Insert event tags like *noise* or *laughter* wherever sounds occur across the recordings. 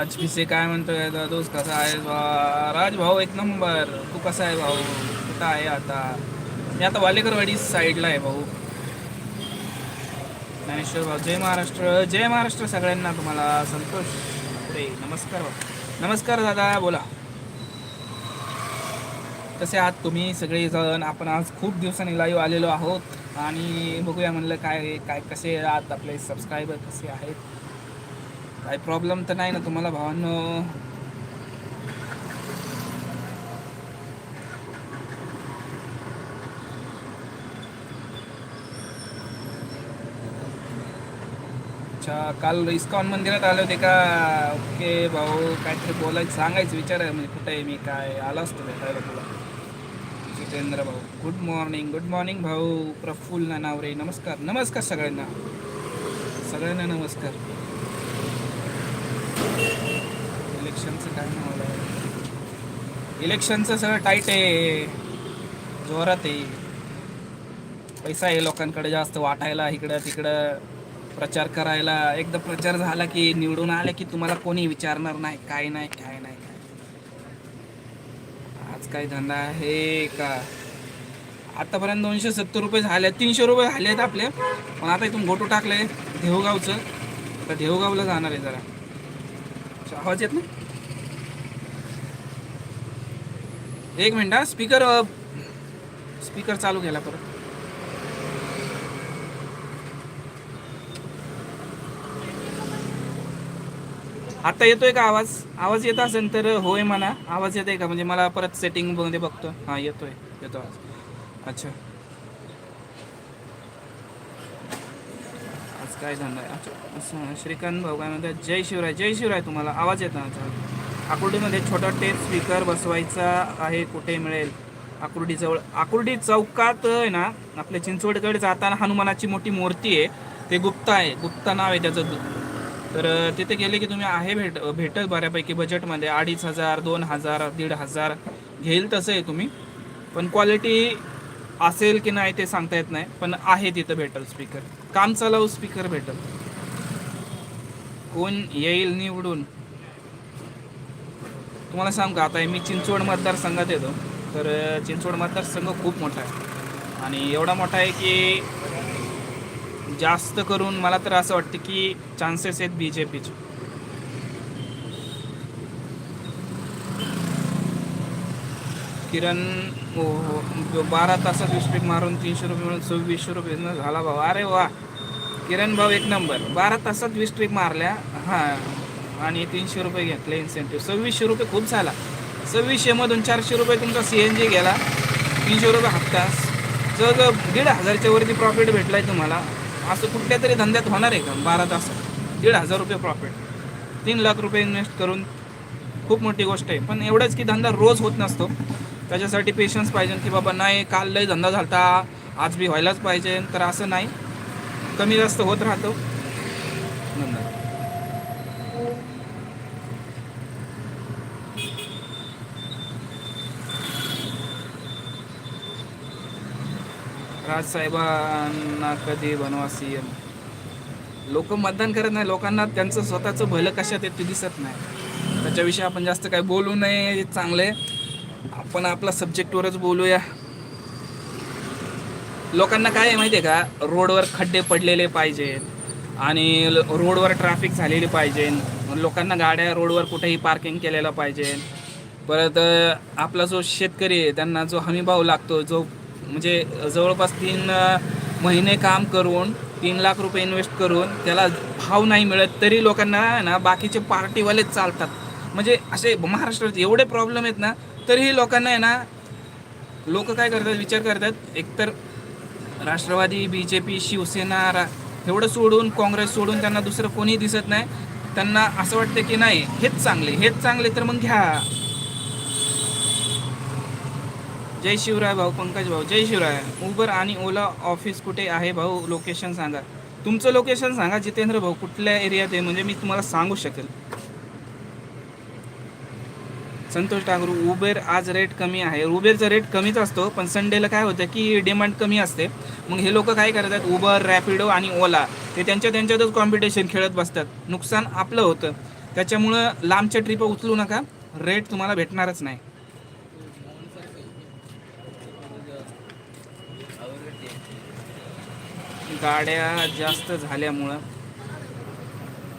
राज पिसे काय म्हणतोय? दादूस कसा आहे? बा? राज भाऊ एक नंबर. तू कसा आहे भाऊ? कुठं आहे आता? मी आता वालेकरवाडी साईडला आहे भाऊ. ज्ञानेश्वर भाऊ जय महाराष्ट्र. जय महाराष्ट्र सगळ्यांना तुम्हाला. संतोष. रे नमस्कार भाऊ. नमस्कार दादा बोला. कसे आहात तुम्ही? सगळेजण. आपण आज खूप दिवसांनी लाईव्ह आलेलो आहोत. आणि बघूया म्हणलं काय काय कसे आहात आपले सबस्क्रायबर कसे आहेत? काय प्रॉब्लेम तर नाही ना तुम्हाला भावांनो. अच्छा काल इस्कॉन मंदिरात आले होते का? ओके भाऊ काहीतरी बोलायचं सांगायचं विचार आहे म्हणजे कुठे आहे मी काय? आला असतो भेटायला तुला? जितेंद्र भाऊ गुड मॉर्निंग गुड मॉर्निंग भाऊ प्रफुल्ल नावरे नमस्कार नमस्कार सगळ्यांना. सगळ्यांना नमस्कार. इलेक्शनचं काय नाही इलेक्शनचं सगळं टाईट आहे. जोरात आहे. पैसा आहे लोकांकडे जास्त वाटायला इकडं तिकडं प्रचार करायला. एकदा प्रचार झाला की निवडून आले की तुम्हाला कोणी विचारणार नाही काय नाही काय नाही काय आज काय धंदा आहे का? आतापर्यंत दोनशे सत्तर रुपये झाले तीनशे रुपये झाले आहेत आपले. पण आता इथून गोटू टाकले देहूगावचं तर देहूगावला जाणार आहे जरा. अच्छा, आवाज येत नाही? एक मिनिट हा स्पीकर स्पीकर चालू केला परत. आता येतोय का आवाज? आवाज येत असेल तर होय म्हणा. आवाज येतोय का? म्हणजे मला परत सेटिंगमध्ये बघतो हा येतोय येतो आवाज. अच्छा आज काय झालं आहे अच्छा श्रीकांत भाऊ काय म्हणतात जय शिवराय जय शिवराय तुम्हाला आवाज येतो अच्छा आकुर्डीमध्ये छोटा टेप स्पीकर बसवायचा आहे कुठे मिळेल? आकुर्डीजवळ आकुर्डी चौकात आहे ना आपल्या चिंचवडकडे जाताना हनुमानाची मोठी मूर्ती आहे ते गुप्ता आहे. गुप्ता नाव आहे त्याचं. दु- तर तिथे गेले की तुम्ही आहे भेट भेटत बऱ्यापैकी बजेटमध्ये अडीच हजार दोन हजार दीड हजार. घेईल तसं आहे तुम्ही. पण क्वालिटी असेल की नाही ते सांगता येत नाही. पण आहे तिथं भेटल स्पीकर काम चालवू स्पीकर भेटल. कोण येईल निवडून? तुम्हाला सांग का आता मी चिंचवड मतदारसंघात येतो. तर चिंचवड मतदारसंघ खूप मोठा आहे. आणि एवढा मोठा आहे की जास्त करून मला तर असं वाटतं की चान्सेस आहेत बी जे पीचे किरण हो हो बारा तासात वीस मारून तीनशे रुपये मिळून सव्वीसशे रुपये झाला भाऊ. अरे वा. किरण भाऊ एक नंबर बारा तासात वीस ट्रिप मारल्या. हां. आणि तीनशे रुपये घेतले इन्सेंटिव्ह सव्वीसशे रुपये खूप झाला. सव्वीसशेमधून चारशे रुपये तुमचा सी एन जी गेला. तीनशे रुपये हप्ता जग दीड हजारच्या वरती प्रॉफिट भेटलाय तुम्हाला. असं कुठल्या तरी धंद्यात होणार आहे का? बारा तासात. दीड हजार रुपये प्रॉफिट तीन लाख रुपये इन्व्हेस्ट करून खूप मोठी गोष्ट आहे. पण एवढंच की धंदा रोज होत नसतो. त्याच्यासाठी पेशन्स पाहिजे की बाबा नाही काल लय धंदा झालता आज बी व्हायलाच पाहिजे. तर असं नाही. कमी जास्त होत राहतो. धंदा राजसाहेबांना कधी बनवासी लोक मतदान करत नाही. लोकांना त्यांचं स्वतःचं भलं कशात येते दिसत नाही. त्याच्याविषयी आपण जास्त काही बोलू नये. चांगले चांगलं आहे. आपण आपला सब्जेक्टवरच बोलूया. लोकांना काय आहे माहिती आहे का? रोडवर खड्डे पडलेले पाहिजे आणि रोडवर ट्रॅफिक झालेली पाहिजे. लोकांना गाड्या रोडवर कुठेही पार्किंग केलेलं पाहिजे. परत आपला जो शेतकरी आहे त्यांना जो हमीभाव लागतो जो म्हणजे जवळपास तीन महिने काम करून तीन लाख रुपये इन्व्हेस्ट करून त्याला भाव नाही मिळत तरी लोकांना ना बाकीचे पार्टीवालेच चालतात. म्हणजे असे महाराष्ट्रात एवढे प्रॉब्लेम आहेत ना तरीही लोकांना आहे ना लोक काय करतात विचार करतात एकतर Rashtrawadi B J P Shiv Sena रा एवढं सोडून काँग्रेस सोडून त्यांना दुसरं कोणी दिसत नाही. त्यांना असं वाटतं की नाही हेच चांगले हेच चांगले तर मग घ्या. जय शिवराय भाऊ पंकज भाऊ जय शिवराय. उबर आणि ओला ऑफिस कुठे आहे भाऊ? लोकेशन सांगा. तुमचं लोकेशन सांगा जितेंद्र भाऊ कुठल्या एरियात आहे म्हणजे मी तुम्हाला सांगू शकेल. संतोष ठाकूर उबेर आज रेट कमी आहे. उबेरचा रेट कमीच असतो पण संडेला काय होतं की डिमांड कमी असते. मग हे लोक काय करतात? उबर रॅपिडो आणि ओला ते त्यांच्या त्यांच्यातच कॉम्पिटिशन खेळत बसतात. नुकसान आपलं होतं. त्याच्यामुळं लांबच्या ट्रिप उचलू नका. रेट तुम्हाला भेटणारच नाही. गाड्या जास्त झाल्यामुळं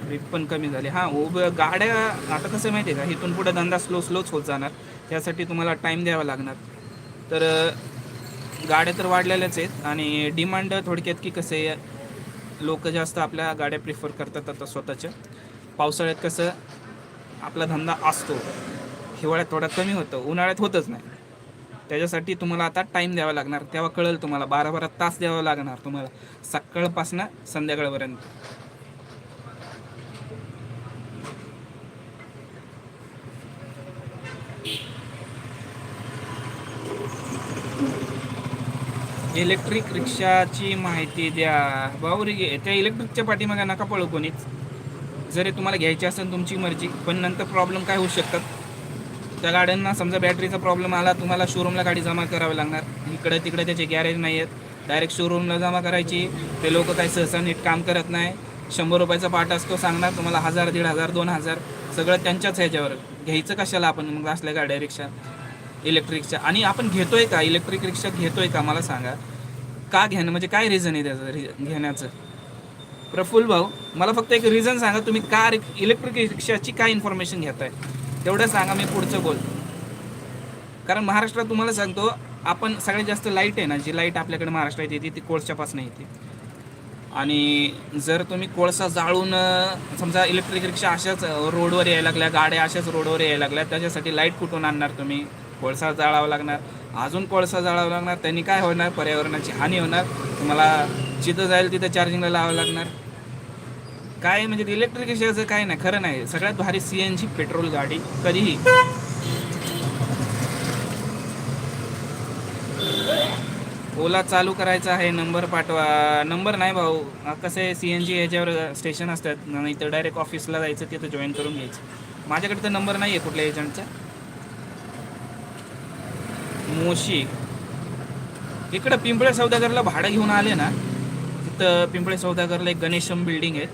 ट्रिप पण कमी झाली. हां उभं गाड्या आता कसं आहे माहिती आहे का? इथून पुढे धंदा स्लो स्लोच होत जाणार. त्यासाठी तुम्हाला टाईम द्यावा लागणार. तर गाड्या तर वाढलेल्याच आहेत आणि डिमांड थोडक्यात की कसं आहे लोक जास्त आपल्या गाड्या प्रिफर करतात आता स्वतःच्या. पावसाळ्यात कसं आपला धंदा असतो. हिवाळ्यात थोडा कमी होतं उन्हाळ्यात होतच नाही. त्याच्यासाठी तुम्हाला आता टाईम द्यावा लागणार. तेव्हा कळेल तुम्हाला बारा बारा तास द्यावा लागणार तुम्हाला सकाळपासनं संध्याकाळपर्यंत. इलेक्ट्रिक रिक्षाची माहिती द्या. भाऊ रे त्या इलेक्ट्रिकच्या पाठीमागे नका पळू कोणीच. जरी तुम्हाला घ्यायची असेल तुमची मर्जी पण नंतर प्रॉब्लेम काय होऊ शकतात? त्या गाड्यांना समजा बॅटरीचा प्रॉब्लेम आला तुम्हाला शोरूमला गाडी जमा करावी लागणार. इकडे तिकडे त्याचे गॅरेज नाही आहेत. डायरेक्ट शोरूमला जमा करायची. ते लोक काही सहसा नीट काम करत नाही. शंभर रुपयाचा पाठ असतो सांगणार तुम्हाला हजार दीड हजार दोन हजार सगळं त्यांच्याच ह्याच्यावर. घ्यायचं कशाला आपण मग असल्या गाड्या रिक्षा? इलेक्ट्रिकच्या. आणि आपण घेतोय का? इलेक्ट्रिक रिक्षा घेतोय का? मला सांगा. का घेणं? म्हणजे काय रिझन आहे त्याचं? रि- घेण्याचं? प्रफुल्ल भाऊ मला फक्त एक रिझन सांगा. तुम्ही का इलेक्ट्रिक रिक्षाची काय इन्फॉर्मेशन घेताय? तेवढं सांगा मी पुढचं बोल कारण महाराष्ट्रात तुम्हाला सांगतो आपण सगळ्यात जास्त लाइट आहे ना जी लाइट आपल्याकडे महाराष्ट्रात येते ती कोळशापासून येते. आणि जर तुम्ही कोळसा जाळून समजा इलेक्ट्रिक रिक्षा अशाच रोडवर यायला लागल्या गाड्या अशाच रोडवर यायला लागल्या त्याच्यासाठी लाइट कुठून आणणार तुम्ही? कोळसा जाळावा लागणार अजून कोळसा जाळावा लागणार त्यांनी काय होणार? पर्यावरणाची हानी होणार. तुम्हाला जिथं जाईल तिथं चार्जिंगला लावावं लागणार. काय म्हणजे इलेक्ट्रिक रिक्षाचं काय नाही खरं नाही. सगळ्यात भारी सी एन जी पेट्रोल गाडी कधीही. ओला चालू करायचा आहे नंबर पाठवा. नंबर नाही भाऊ. कसं आहे सी एन जी याच्यावर स्टेशन असतात नाही तर डायरेक्ट ऑफिसला जायचं तिथं जॉईन करून घ्यायचं. माझ्याकडे तर नंबर नाही आहे कुठल्या एजंटचा मोशी. इकडं पिंपळे सौदागरला भाडं घेऊन आले ना तिथं पिंपळे सौदागरला एक गणेशम बिल्डिंग आहे.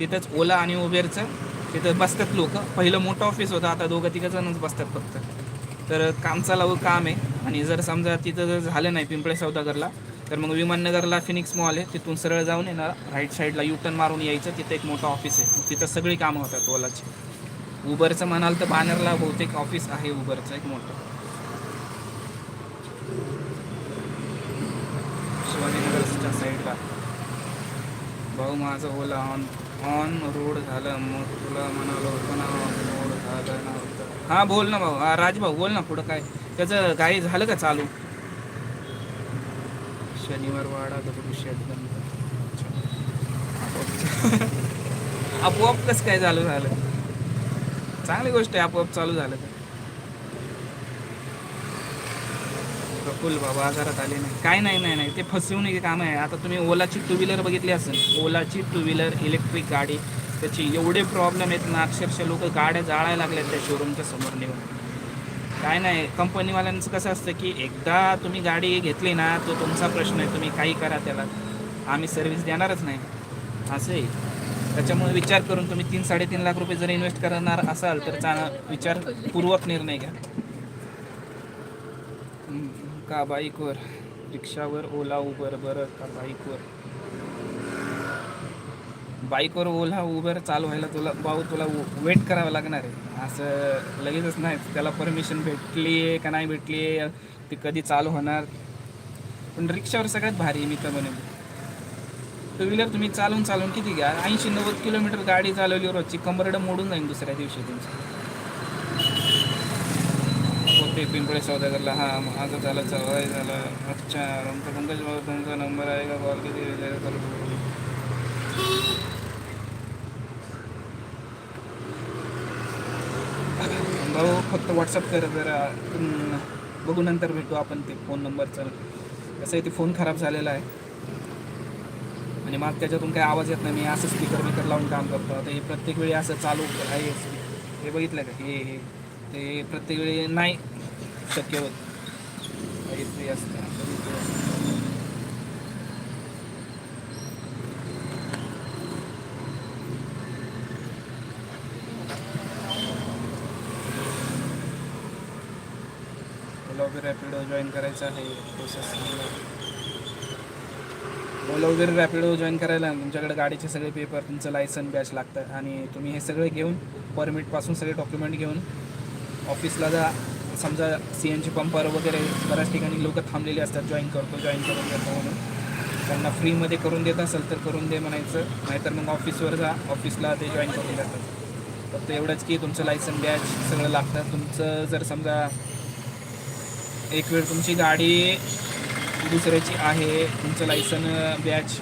तिथंच ओला आणि उबेरचं तिथं बसतात लोक. पहिलं मोठं ऑफिस होतं आता दोघं तिघंजणच बसतात फक्त. तर काम चालावं काम आहे. आणि जर समजा तिथं जर झालं नाही पिंपळे सौदागरला तर मग विमाननगरला फिनिक्स मॉल आहे. तिथून सरळ जाऊन आहे ना राईट साईडला युटर्न मारून यायचं. तिथं एक मोठं ऑफिस आहे. तिथं सगळी कामं होतात ओलाची. उबरचं म्हणाल तर बानरला बहुतेक ऑफिस आहे उबरचं एक मोठं. शिवाजीनगरच्या साईडला. भाऊ माझं ओला ऑन ऑन रोड झालं. मग तुला म्हणालो होतं ना रोड झालं नव्हतं हां बोल ना भाऊ. हा राज भाऊ बोल ना पुढं काय. त्याचं काही झालं का चालू? शनिवार वाडा दगडूशेठ बंद. *laughs* आपोआप. कसं काय चालू झालं? चांगली गोष्ट आहे आपोआप चालू झालं फुल बाबा आजारात आले नाही. काय नाही नाही नाही. ते फसवणुकी काम आहे. आता तुम्ही ओलाची टू व्हीलर बघितली असेल. ओलाची टू व्हीलर इलेक्ट्रिक गाडी. त्याची एवढे प्रॉब्लेम आहेत ना अक्षरशः लोक गाड्या जाळायला लागल्यात त्या शोरूमच्या समोर नेऊन. काय नाही कंपनीवाल्यांचं कसं असतं की एकदा तुम्ही गाडी घेतली ना तो तुमचा प्रश्न आहे. तुम्ही काही करा त्याला. आम्ही सर्व्हिस देणारच नाही. असं आहे त्याच्यामुळे विचार करून तुम्ही तीन साडेतीन लाख रुपये जर इन्व्हेस्ट करणार असाल तर चांगला विचारपूर्वक निर्णय घ्या. का बाईकवर रिक्षावर ओला उबर बरं का बाईकवर बाईकवर ओला उबर चालू व्हायला तुला भाऊ तुला वेट करावं लागणार आहे. असं लगेचच नाही त्याला परमिशन भेटली आहे का नाही भेटली आहे ते कधी चालू होणार? पण रिक्षावर सगळ्यात भारी आहे मी तर म्हणेन. टू व्हीलर तुम्ही चालून चालून किती घ्या? ऐंशी नव्वद किलोमीटर गाडी चालवली रोजची कमरड मोडून जाईल दुसऱ्या दिवशी तुमचं. ते पिंपळे सौदागरला हां माझं झालं चौदाही झालं. अच्छा आमचा पंकज भाऊ तुमचा नंबर आहे का? कॉल किती वेळेला करू? भाऊ फक्त व्हॉट्सअप कर जरा. बघू नंतर भेटू आपण ते फोन नंबरचं कसं आहे ते फोन खराब झालेला आहे. आणि मग त्याच्यातून काही आवाज येत नाही. मी असं स्पीकर बिकर लावून काम करतो. आता हे प्रत्येक वेळी असं चालू आहे. हे बघितलं का? हे हे. ते प्रत्येक वेळी नाही शक्य होत मैत्री असते. रॅपिडो जॉईन करायचा आहे. ओला वगैरे रॅपिडो जॉईन करायला तुमच्याकडे गाडीचे सगळे पेपर तुमचं लायसन बॅच लागतं आणि तुम्ही हे सगळे घेऊन परमिटपासून सगळे डॉक्युमेंट घेऊन ऑफिसला जा. समजा सी एन जी पंपावर वगैरे बऱ्याच ठिकाणी लोक थांबलेले असतात जॉईन करतो जॉईन करून देतो म्हणून. त्यांना फ्रीमध्ये करून देत असेल तर करून दे म्हणायचं. नाहीतर मग ऑफिसवर जा. ऑफिसला ते जॉईन करून जातात फक्त एवढंच की तुमचं लायसन बॅच सगळं लागतं. तुमचं जर समजा एक वेळ तुमची गाडी दुसऱ्याची आहे तुमचं लायसन बॅच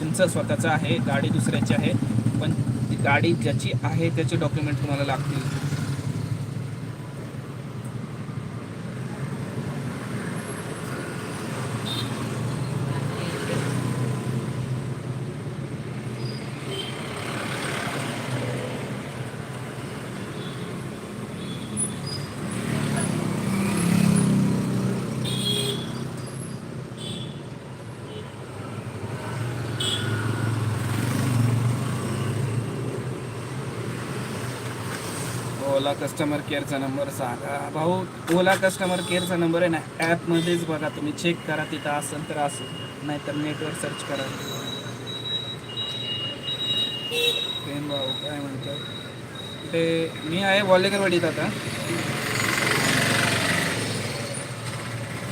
तुमचं स्वतःचं आहे गाडी दुसऱ्याची आहे. पण ती गाडी ज्याची आहे त्याचे डॉक्युमेंट तुम्हाला लागतील. ओला कस्टमर केअरचा नंबर सांगा. भाऊ ओला कस्टमर केअरचा नंबर आहे ना ॲपमध्येच बघा तुम्ही. चेक करा तिथं असेल तर असेल. नाहीतर नेटवर सर्च करा. प्रेम भाऊ काय म्हणतात? ते मी आहे वाल्लेकरवाडीत आता.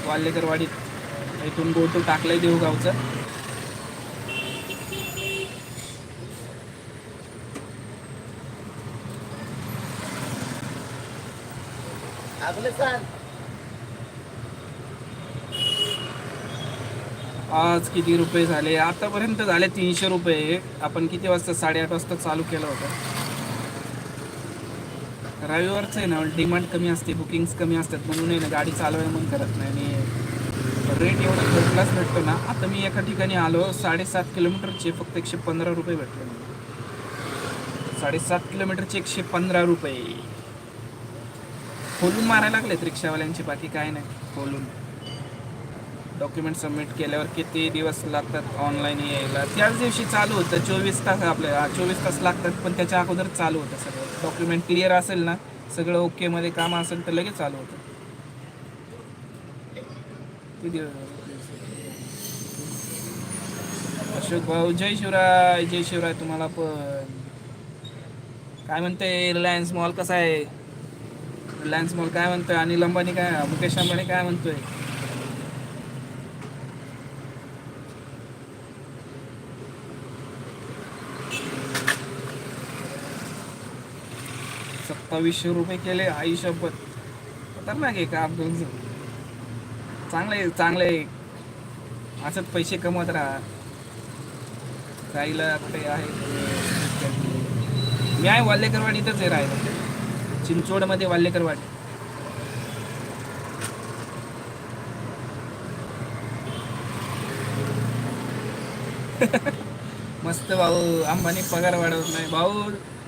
वाल्लेकरवाडीत इथून गोटू टाकलंय देऊ गावचं आपलं सांग आज किती रुपये झाले? आतापर्यंत झाले तीनशे रुपये. आपण किती वाजता साडेआठ वाजता चालू केलं होतं? रविवारचं आहे ना डिमांड कमी असते बुकिंग्स कमी असतात म्हणून आहे ना गाडी चालवायला मन करत नाही. आणि रेट एवढा भेटलाच भेटतो ना. आता मी एका ठिकाणी आलो साडेसात किलोमीटरचे फक्त एकशे पंधरा रुपये भेटले मला. साडेसात किलोमीटरचे एकशे पंधरा रुपये. खोलून मारायला लागलेत रिक्षावाल्यांची बाकी काय नाही खोलून. डॉक्युमेंट सबमिट केल्यावर किती दिवस लागतात ऑनलाईन यायला? त्याच दिवशी चालू होतं चोवीस तास आपल्या चोवीस तास लागतात पण त्याच्या अगोदर चालू होतं सगळं. डॉक्युमेंट क्लिअर असेल ना सगळं ओकेमध्ये काम असेल तर लगेच चालू होतं. किती दिवस अशोक भाऊ जय शिवराय जय शिवराय तुम्हाला पण. काय म्हणते रिलायन्स मॉल कसा आहे? रिलायन्स मॉल काय म्हणतोय? अनिल अंबानी काय मुकेश अंबानी काय म्हणतोय? सत्तावीसशे रुपये केले आई शपथ. खतरनाक आहे का तुमचं चांगलं आहे चांगलं आहे. असंच पैसे कमवत राहा. राहिलं कुठे आहे? मी आहे वाल्लेकरवाडीतच आहे राहिलं. चिंचवडमध्ये वाल्लेकरवाडी *laughs* मस्त भाऊ अंबानी पगार वाढवत नाही भाऊ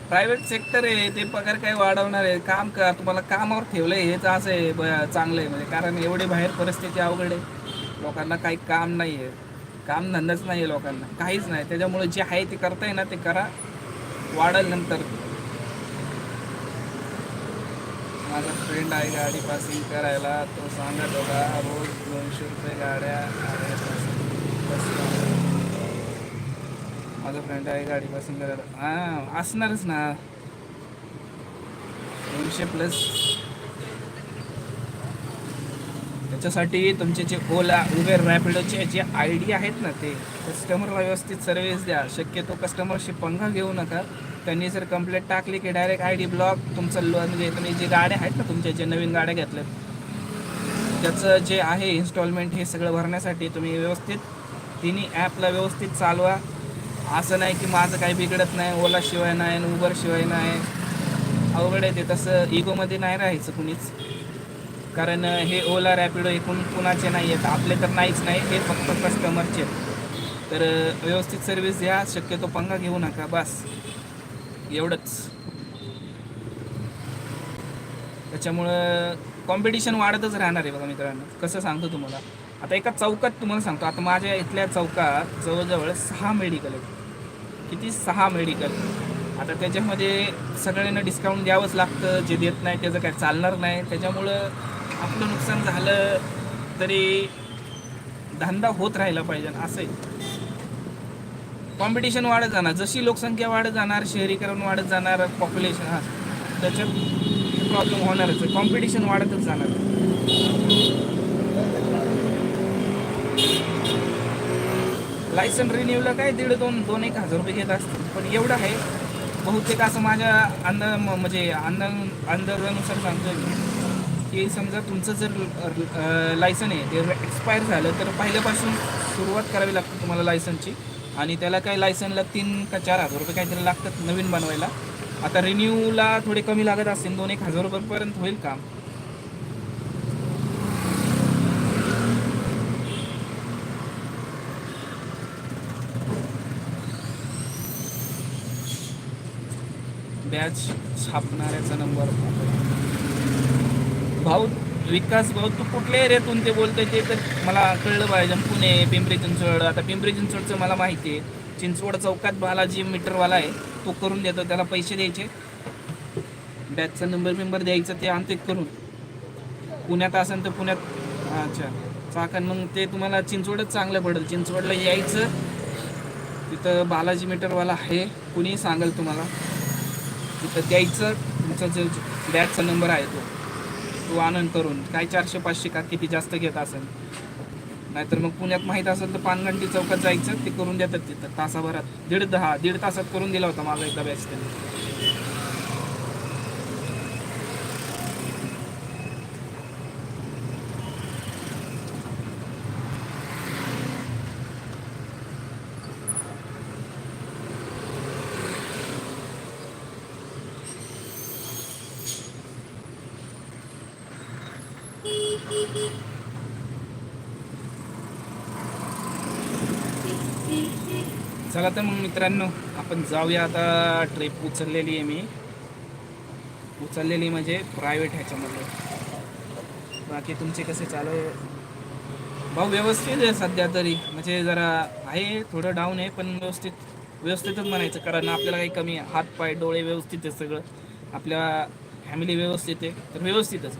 प्रायव्हेट सेक्टर आहे ते पगार काय वाढवणार आहे. काम का तुम्हाला कामावर ठेवलंय हेच असं आहे ब- चांगलं आहे. म्हणजे कारण एवढी बाहेर परिस्थिती अवघड आहे. लोकांना काही काम नाही आहे काम धंदाच नाही आहे लोकांना. काहीच नाही. त्याच्यामुळे जे आहे ते करताय ना ते करा. वाढल नंतर. माझा फ्रेंड आहे गाडी पासिंग करायला. तो सांगत होता रोज दोनशे रुपये गाड्या माझा फ्रेंड आहे गाडी पासिंग करायला. हां असणारच ना. दोनशे प्लस त्याच्यासाठी तुमचे जे ओला उबेर रॅपिडोचे जे आय डी आहेत ना ते कस्टमरला व्यवस्थित सर्व्हिस द्या. शक्यतो कस्टमरशी पंगा घेऊ नका. त्यांनी जर कंप्लेंट टाकली की डायरेक्ट आय डी ब्लॉक तुमचं लो म्हणजे तुम्ही जे गाड्या आहेत ना तुमच्या जे नवीन गाड्या घेतल्यात त्याचं जे आहे इन्स्टॉलमेंट हे सगळं भरण्यासाठी तुम्ही व्यवस्थित तिन्ही ॲपला व्यवस्थित चालवा. असं नाही की माझं काही बिघडत नाही ओला शिवाय नाही उबर शिवाय नाही. अवघड आहे ते. तसं इगोमध्ये नाही राहायचं कुणीच. कारण हे ओला रॅपिडो हे कोण कुणाचे नाही आहेत. आपले तर नाहीच नाही हे फक्त कस्टमरचे आहेत. तर व्यवस्थित सर्व्हिस द्या. शक्यतो पंगा घेऊ नका. बस. एवढंच. त्याच्यामुळं कॉम्पिटिशन वाढतच राहणार आहे बघा मित्रांनो. कसं सांगतो तुम्हाला? आता एका चौकात तुम्हाला सांगतो. आता माझ्या इथल्या चौकात जवळजवळ सहा मेडिकल आहेत. किती? सहा मेडिकल आता त्याच्यामध्ये सगळ्यांना डिस्काउंट द्यावंच लागतं. जे देत नाही त्याचं काय चालणार नाही. त्याच्यामुळं आपलं नुकसान झालं तरी धंदा होत राहिला पाहिजे असं आहे. कॉम्पिटिशन वाढत जाणार. जशी लोकसंख्या वाढत जाणार शहरीकरण वाढत जाणार पॉप्युलेशन हा. त्याच्यात प्रॉब्लेम होणारच आहे. कॉम्पिटिशन वाढतच जाणार. लायसन रिन्यूला काय दीड दोन दोन एक हजार रुपये घेत असतील. पण एवढं आहे. बहुतेक असं माझ्या अंदा म- म्हणजे अंदा अंदाजानुसार सांगतो की समजा तुमचं जर लायसन आहे ते एक्सपायर झालं तर पहिल्यापासून सुरुवात करावी लागते तुम्हाला लायसनची आणि त्याला काही लायसनला तीन का चार हजार रुपये काहीतरी लागतात नवीन बनवायला. आता रिन्यूला थोडे कमी लागत असतील दोन एक हजार रुपयेपर्यंत होईल काम. बॅच छापणाऱ्याचा नंबर भाऊ विकास भाऊ तू कुठल्या एरियातून ते बोलतोय ते तर मला कळलं पाहिजे. पुणे पिंपरी चिंचवड आता पिंपरी चिंचवडचं मला माहिती आहे. चिंचवड चौकात बालाजी मीटरवाला आहे. तो करून देतो त्याला पैसे द्यायचे. बॅचचा नंबर बिंबर द्यायचा ते आणते करून. पुण्यात असेल तर पुण्यात अच्छा. चाकण मग ते तुम्हाला चिंचवडच चांगलं पडेल. चिंचवडला यायचं तिथं बालाजी मीटरवाला आहे. कुणी सांगेल तुम्हाला. तिथं द्यायचं तुमचा जो बॅचचा नंबर आहे तो. तो आनंद करून काय चारशे पाचशे का किती जास्त घेत असेल? नाहीतर मग पुण्यात माहीत असेल तर पानगंटी चौकात जायचं ते करून देतात तिथं. तासाभरात. दीड दहा दीड तासात करून दिला होता माझा एकदा बॅच त्यांनी. चला तर मग मित्रांनो आपण जाऊया आता ट्रिप उचललेली आहे मी. उचललेली म्हणजे प्रायव्हेट ह्याच्यामध्ये. बाकी तुमचे कसे चालू आहे? भाऊ व्यवस्थित आहे सध्या तरी. म्हणजे जरा आहे थोडं डाऊन आहे पण व्यवस्थित व्यवस्थितच म्हणायचं कारण आपल्याला काही कमी हात पाय डोळे व्यवस्थित आहे सगळं. आपल्या फॅमिली व्यवस्थित आहे तर व्यवस्थितच.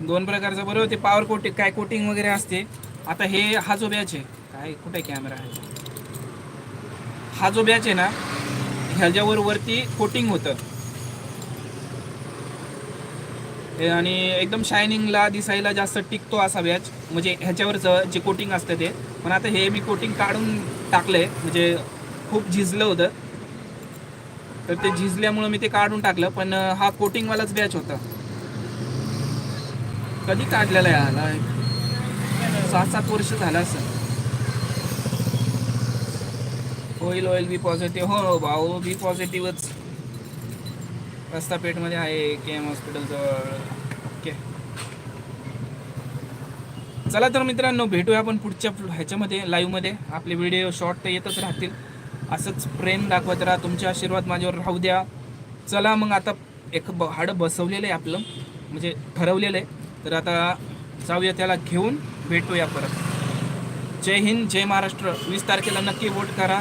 दोन प्रकारचं बरोबर ते पॉवर कोटिंग काय कोटिंग वगैरे असते. आता हे हा जो बॅच आहे. काय कुठे कॅमेरा आहे? हा जो बॅच आहे ना ह्याच्यावर वरती कोटिंग होतं. आणि एकदम शायनिंगला दिसायला जास्त टिकतो असा बॅच म्हणजे ह्याच्यावरचं जे कोटिंग असतं ते. पण आता हे मी कोटिंग काढून टाकलंय. म्हणजे खूप झिजलं होतं. तर ते झिजल्यामुळं मी ते काढून टाकलं. पण हा कोटिंगवालाच बॅच होता. कधी काढलेला आहे ह्याला सहा सात वर्ष झालं असं होईल होईल बी पॉझिटिव्ह हो भाऊ बी पॉझिटिव्हच रस्ता पेठमध्ये आहे के एम हॉस्पिटल जवळ. ओके चला तर मित्रांनो भेटूया आपण पुढच्या ह्याच्यामध्ये लाईव्हमध्ये आपले व्हिडिओ शॉर्ट तर येतच राहतील. असंच प्रेम दाखवत राहा. तुमचे आशीर्वाद माझ्यावर राहू द्या. चला मग आता एक ब हाडं बसवलेलं आहे आपलं. म्हणजे ठरवलेलं आहे. तर आता जाऊया त्याला घेऊन भेटूया परत. जय हिंद जय महाराष्ट्र. वीस तारखेला नक्की वोट करा.